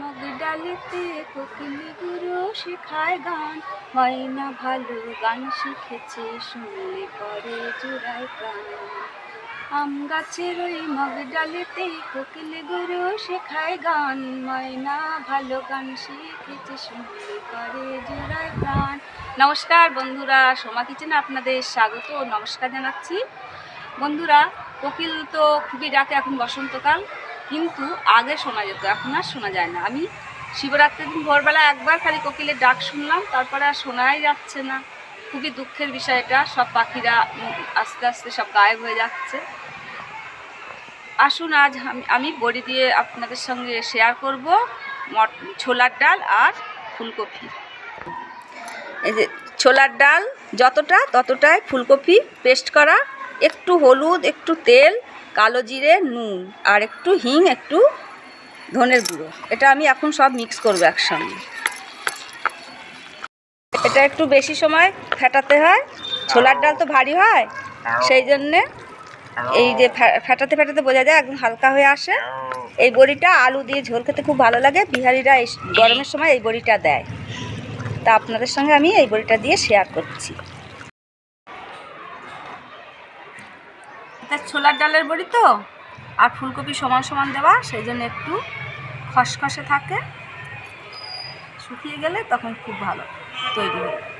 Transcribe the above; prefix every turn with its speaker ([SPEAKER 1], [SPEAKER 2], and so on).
[SPEAKER 1] Mug ডালিতে কোকিলি গুরু শেখায় গান। ময়না ভালো গান শিখেছে, শুনলে পরে জোড়ায় প্রাণ। আম গাছের ওই মগ ডালিতে কোকিলি গুরু শেখায় গান। ময়না ভালো গান শিখেছে, শুনলে পরে জোড়ায় প্রাণ। নমস্কার বন্ধুরা, সোমা কিচেনে আপনাদের স্বাগত, নমস্কার জানাচ্ছি। বন্ধুরা, কোকিল তো খুবই ডাকে এখন বসন্তকাল। কিন্তু আগে শোনা যেত, এখন আর শোনা যায় না। আমি শিবরাত্রির দিন ভোরবেলা একবার খালি কোকিলের ডাক শুনলাম, তারপরে আর শোনাই যাচ্ছে না। খুবই দুঃখের বিষয় এটা, সব পাখিরা আস্তে আস্তে সব গায়েব হয়ে যাচ্ছে। আসুন আজ আমি- বড়ি দিয়ে আপনাদের সঙ্গে শেয়ার করব মট, ছোলার ডাল আর ফুলকপি। এই যে ছোলার ডাল যতটা, ততটাই ফুলকপি পেস্ট করা, একটু হলুদ, একটু তেল কালো জিরে, নুন আর একটু হিং, একটু ধনের গুঁড়ো। এটা আমি এখন সব মিক্স করব একসঙ্গে। এটা একটু বেশি সময় ফেটাতে হয়। ছোলার ডাল তো ভারী হয়, সেই জন্যে এই যে ফেটাতে ফেটাতে বোঝা যায় একদম হালকা হয়ে আসে। এই বড়িটা আলু দিয়ে ঝোল খেতে খুব ভালো লাগে। বিহারিরা এই গরমের সময় এই বড়িটা দেয়। তা আপনাদের সঙ্গে আমি এই বড়িটা দিয়ে শেয়ার করছি। এটা ছোলার ডালের বড়ি তো, আর ফুলকপি সমান সমান দেওয়া সেই জন্য একটু খসখসে থাকে। শুকিয়ে গেলে তখন খুব ভালো তৈরি হয়ে।